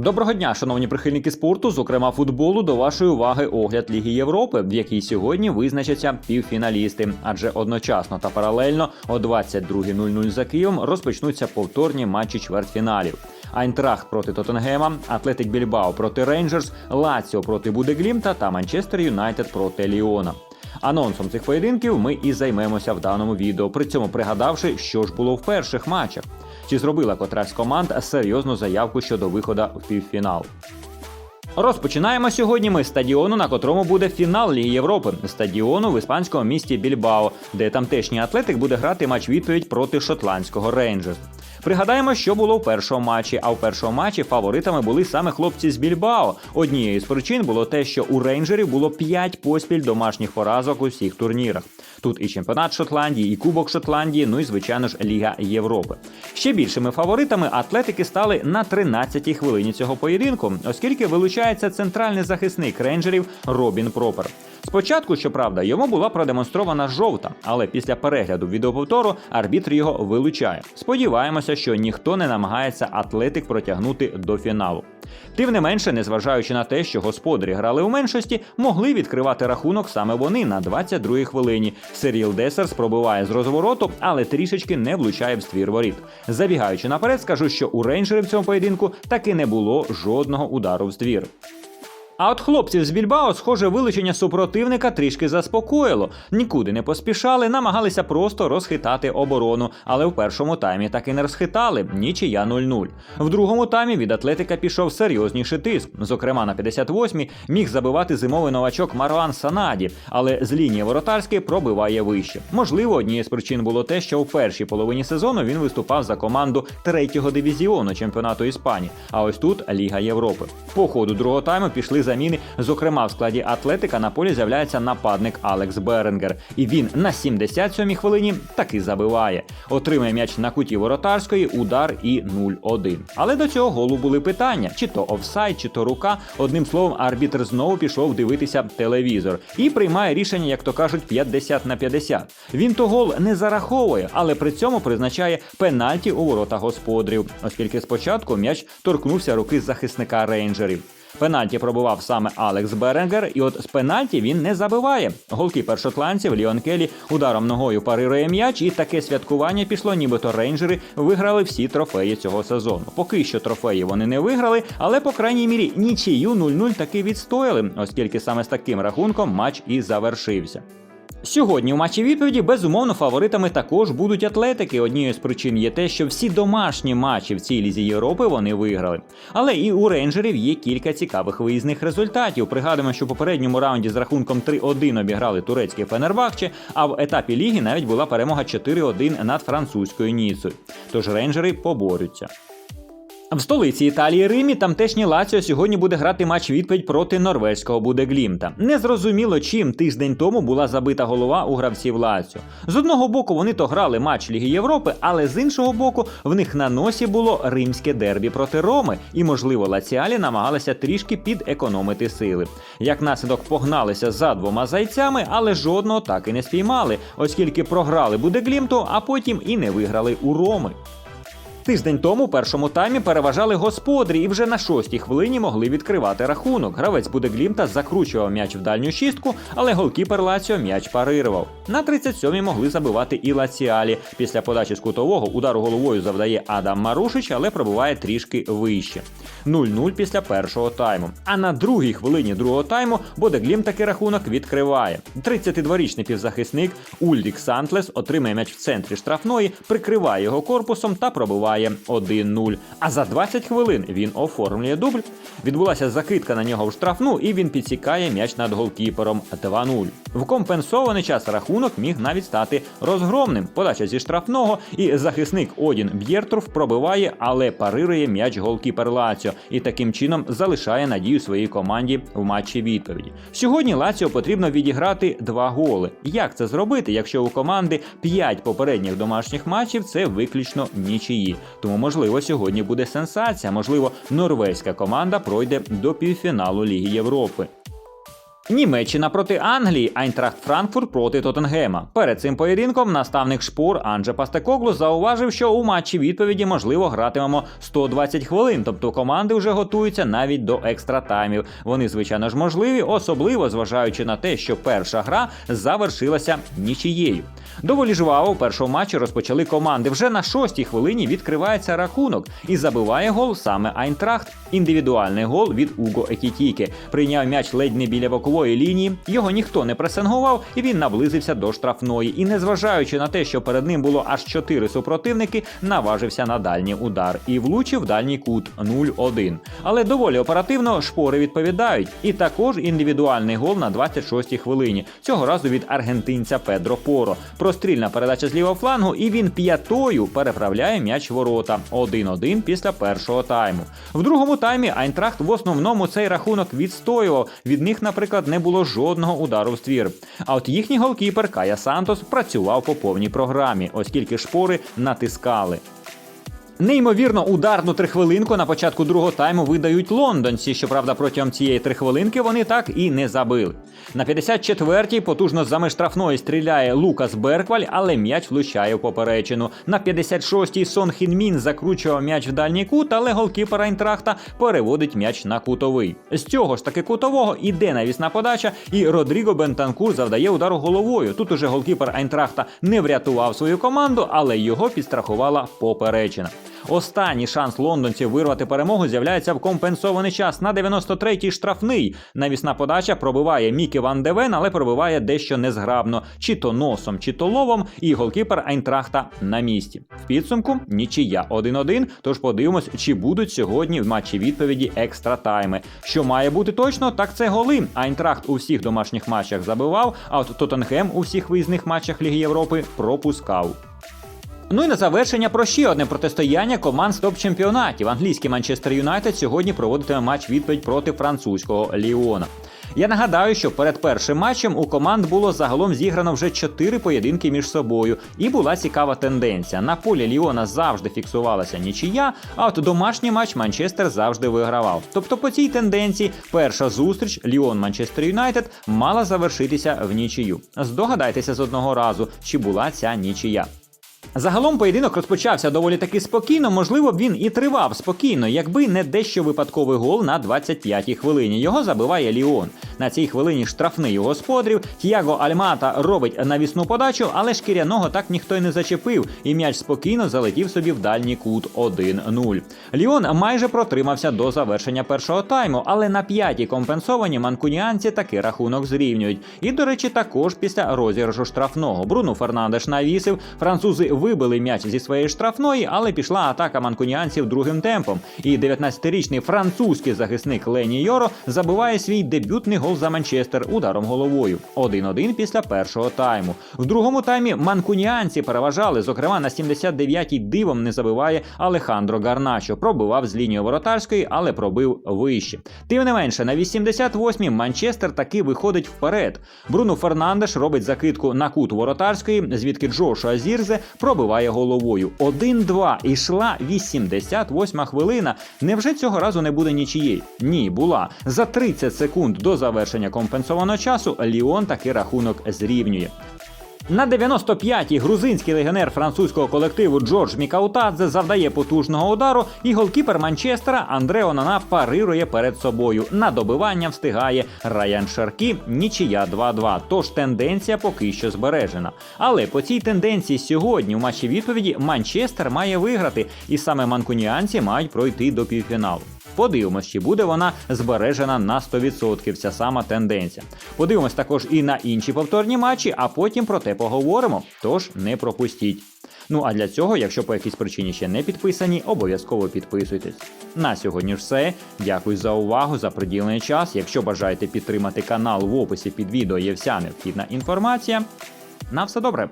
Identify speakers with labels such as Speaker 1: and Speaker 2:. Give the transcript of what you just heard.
Speaker 1: Доброго дня, шановні прихильники спорту, зокрема футболу, до вашої уваги огляд Ліги Європи, в якій сьогодні визначаться півфіналісти. Адже одночасно та паралельно о 22.00 за Києвом розпочнуться повторні матчі чвертьфіналів. Айнтрахт проти Тоттенгема, Атлетик Більбао проти Рейнджерс, Лаціо проти Будеглімта та Манчестер Юнайтед проти Ліона. Анонсом цих поєдинків ми і займемося в даному відео, при цьому пригадавши, що ж було в перших матчах. Чи зробила котрась з команд серйозну заявку щодо виходу в півфінал? Розпочинаємо сьогодні ми з стадіону, на котрому буде фінал Ліги Європи. Стадіону в іспанському місті Більбао, де тамтешній атлетик буде грати матч відповідь проти шотландського Рейнджерс. Пригадаємо, що було в першому матчі. А в першому матчі фаворитами були саме хлопці з Більбао. Однією з причин було те, що у рейнджерів було 5 поспіль домашніх поразок у всіх турнірах. Тут і чемпіонат Шотландії, і Кубок Шотландії, ну і звичайно ж Ліга Європи. Ще більшими фаворитами атлетики стали на 13-й хвилині цього поєдинку, оскільки вилучається центральний захисник рейнджерів Робін Пропер. Спочатку, щоправда, йому була продемонстрована жовта, але після перегляду відеоповтору арбітр його вилучає. Сподіваємося, що ніхто не намагається атлетик протягнути до фіналу. Тим не менше, незважаючи на те, що господарі грали у меншості, могли відкривати рахунок саме вони на 22-й хвилині. Сиріл Десерс пробиває з розвороту, але трішечки не влучає в ствір воріт. Забігаючи наперед, скажу, що у рейнджерів в цьому поєдинку таки не було жодного удару в ствір. А от хлопців з Більбао, схоже, вилучення супротивника трішки заспокоїло. Нікуди не поспішали, намагалися просто розхитати оборону, але в першому таймі так і не розхитали. Нічия 0-0. В другому таймі від Атлетика пішов серйозніший тиск. Зокрема, на 58-й міг забивати зимовий новачок Марван Санаді, але з лінії воротарської пробиває вище. Можливо, однією з причин було те, що у першій половині сезону він виступав за команду третього дивізіону чемпіонату Іспанії. А ось тут Ліга Європи. По ходу другого тайму пішли заміни. Зокрема, в складі Атлетика на полі з'являється нападник Алекс Беренгер. І він на 77-й хвилині таки забиває. Отримає м'яч на куті воротарської, удар і 0-1. Але до цього голу були питання: чи то офсайд, чи то рука. Одним словом, арбітр знову пішов дивитися телевізор і приймає рішення, як то кажуть, 50 на 50. Він то гол не зараховує, але при цьому призначає пенальті у ворота господарів, оскільки спочатку м'яч торкнувся руки захисника рейнджерів. Пенальті пробував саме Алекс Беренгер, і от з пенальті він не забиває. Голкіпер шотландців Ліон Келі ударом ногою парирує м'яч, і таке святкування пішло, нібито рейнджери виграли всі трофеї цього сезону. Поки що трофеї вони не виграли, але по крайній мірі нічию 0-0 таки відстояли, оскільки саме з таким рахунком матч і завершився. Сьогодні в матчі відповіді безумовно фаворитами також будуть атлетики. Однією з причин є те, що всі домашні матчі в цій лізі Європи вони виграли. Але і у рейнджерів є кілька цікавих виїзних результатів. Пригадуємо, що в попередньому раунді з рахунком 3-1 обіграли турецький Фенербахче, а в етапі ліги навіть була перемога 4-1 над французькою Ніцею. Тож рейнджери поборються. В столиці Італії Римі тамтешній Лаціо сьогодні буде грати матч відповідь проти норвезького Будеглімта. Незрозуміло, чим тиждень тому була забита голова у гравців Лаціо. З одного боку вони то грали матч Ліги Європи, але з іншого боку, в них на носі було римське дербі проти Роми, і, можливо, лаціалі намагалися трішки підекономити сили. Як наслідок погналися за двома зайцями, але жодного так і не спіймали, оскільки програли Будеглімту, а потім і не виграли у Роми. Тиждень тому у першому таймі переважали господарі і вже на шостій хвилині могли відкривати рахунок. Гравець Будеглімта закручував м'яч в дальню шістку, але голкіпер Лаціо м'яч парирував. На 37-й могли забивати і Лаціалі. Після подачі з кутового удару головою завдає Адам Марушич, але пробиває трішки вище. 0-0 після першого тайму. А на другій хвилині другого тайму Бодеглім таки рахунок відкриває. 32-річний півзахисник Ульрік Сантлес отримає м'яч в центрі штрафної, прикриває його корпусом та пробиває 1-0. А за 20 хвилин він оформлює дубль. Відбулася закидка на нього в штрафну, і він підсікає м'яч над голкіпером 2-0. В компенсований час рахунок міг навіть стати розгромним. Подача зі штрафного, і захисник Одін Б'єртруф пробиває, але парирує м'яч голкіпер Лаціо і таким чином залишає надію своїй команді в матчі відповіді. Сьогодні Лаціо потрібно відіграти два голи. Як це зробити, якщо у команди 5 попередніх домашніх матчів це виключно нічиї? Тому, можливо, сьогодні буде сенсація. Можливо, норвезька команда пройде до півфіналу Ліги Європи. Німеччина проти Англії, Айнтрахт Франкфурт проти Тоттенгема. Перед цим поєдинком наставник шпор Анже Пастекоглу зауважив, що у матчі відповіді можливо гратимемо 120 хвилин, тобто команди вже готуються навіть до екстра таймів. Вони, звичайно ж, можливі, особливо зважаючи на те, що перша гра завершилася нічиєю. Доволі жваво у першому матчі розпочали команди. Вже на шостій хвилині відкривається рахунок і забиває гол саме Айнтрахт. Індивідуальний гол від Уго Екітіке. Прийняв м'яч ледь не біля бокової лінії. Його ніхто не пресингував, і він наблизився до штрафної. І незважаючи на те, що перед ним було аж чотири супротивники, наважився на дальній удар і влучив дальній кут 0-1. Але доволі оперативно шпори відповідають. І також індивідуальний гол на 26-й хвилині. Цього разу від аргентинця Педро Поро. Прострільна передача з лівого флангу, і він п'ятою переправляє м'яч ворота. 1-1 після першого тайму. В другому таймі Айнтрахт в основному цей рахунок відстоював. Від них, наприклад, не було жодного удару в ствір. А от їхній голкіпер Кая Сантос працював по повній програмі, оскільки шпори натискали. Неймовірно ударну трихвилинку на початку другого тайму видають лондонці. Щоправда, протягом цієї трихвилинки вони так і не забили. На 54-й потужно з штрафної стріляє Лукас Беркваль, але м'яч влучає в поперечину. На 56-й Сон Хінмін закручував м'яч в дальній кут, але голкіпер Айнтрахта переводить м'яч на кутовий. З цього ж таки кутового іде навісна подача, і Родріго Бентанкур завдає удару головою. Тут уже голкіпер Айнтрахта не врятував свою команду, але його підстрахувала поперечина. Останній шанс лондонців вирвати перемогу з'являється в компенсований час на 93-й штрафний. Навісна подача пробиває Мікі Ван Девен, але пробиває дещо незграбно, чи то носом, чи то ловом, і голкіпер Айнтрахта на місці. В підсумку нічия 1-1, Тож подивимось, чи будуть сьогодні в матчі відповіді екстра тайми. Що має бути точно, так це голи. Айнтрахт у всіх домашніх матчах забивав, а от Тоттенхем у всіх виїзних матчах Ліги Європи пропускав. Ну і на завершення про ще одне протистояння команд з топ-чемпіонатів. Англійський Манчестер Юнайтед сьогодні проводитиме матч відповідь проти французького Ліона. Я нагадаю, що перед першим матчем у команд було загалом зіграно вже чотири поєдинки між собою, і була цікава тенденція. На полі Ліона завжди фіксувалася нічия, а от домашній матч Манчестер завжди вигравав. Тобто по цій тенденції перша зустріч Ліон Манчестер Юнайтед мала завершитися в нічию. Здогадайтеся з одного разу, чи була ця нічия. Загалом поєдинок розпочався доволі таки спокійно, можливо, він і тривав спокійно, якби не дещо випадковий гол на 25-й хвилині. Його забиває Ліон. На цій хвилині штрафний у господарів. Тіаго Альмата робить навісну подачу, але шкіряного так ніхто й не зачепив, і м'яч спокійно залетів собі в дальній кут 1-0. Ліон майже протримався до завершення першого тайму, але на п'ятій компенсовані манкуніанці таки рахунок зрівнюють. І, до речі, також після розіграшу штрафного Бруно Фернандеш навісив. Французи вибили м'яч зі своєї штрафної, але пішла атака манкуніанців другим темпом. І 19-річний французький захисник Лені Йоро забиває свій дебютний гол за Манчестер ударом головою. 1-1 після першого тайму. В другому таймі манкуніанці переважали. Зокрема, на 79-й дивом не забиває Алехандро Гарначо. Пробивав з лінії воротарської, але пробив вище. Тим не менше, на 88-й Манчестер таки виходить вперед. Бруно Фернандеш робить закидку на кут воротарської, звідки Джошуа Зірзе пробиває головою. 1-2. Ішла 88 хвилина. Невже цього разу не буде нічиєї? Ні, була. За 30 секунд до завершення компенсованого часу Ліон таки рахунок зрівнює. На 95-й грузинський легіонер французького колективу Джордж Мікаутадзе завдає потужного удару, і голкіпер Манчестера Андре Онана парирує перед собою. На добивання встигає Раян Шаркі, нічия 2-2. Тож тенденція поки що збережена. Але по цій тенденції сьогодні у матчі відповіді Манчестер має виграти, і саме манкуніанці мають пройти до півфіналу. Подивимось, чи буде вона збережена на 100%, ця сама тенденція. Подивимось також і на інші повторні матчі, а потім про те поговоримо. Тож не пропустіть. Ну а для цього, якщо по якійсь причині ще не підписані, обов'язково підписуйтесь. На сьогодні все. Дякую за увагу, за приділений час. Якщо бажаєте підтримати канал в описі під відео є вся необхідна інформація. На все добре.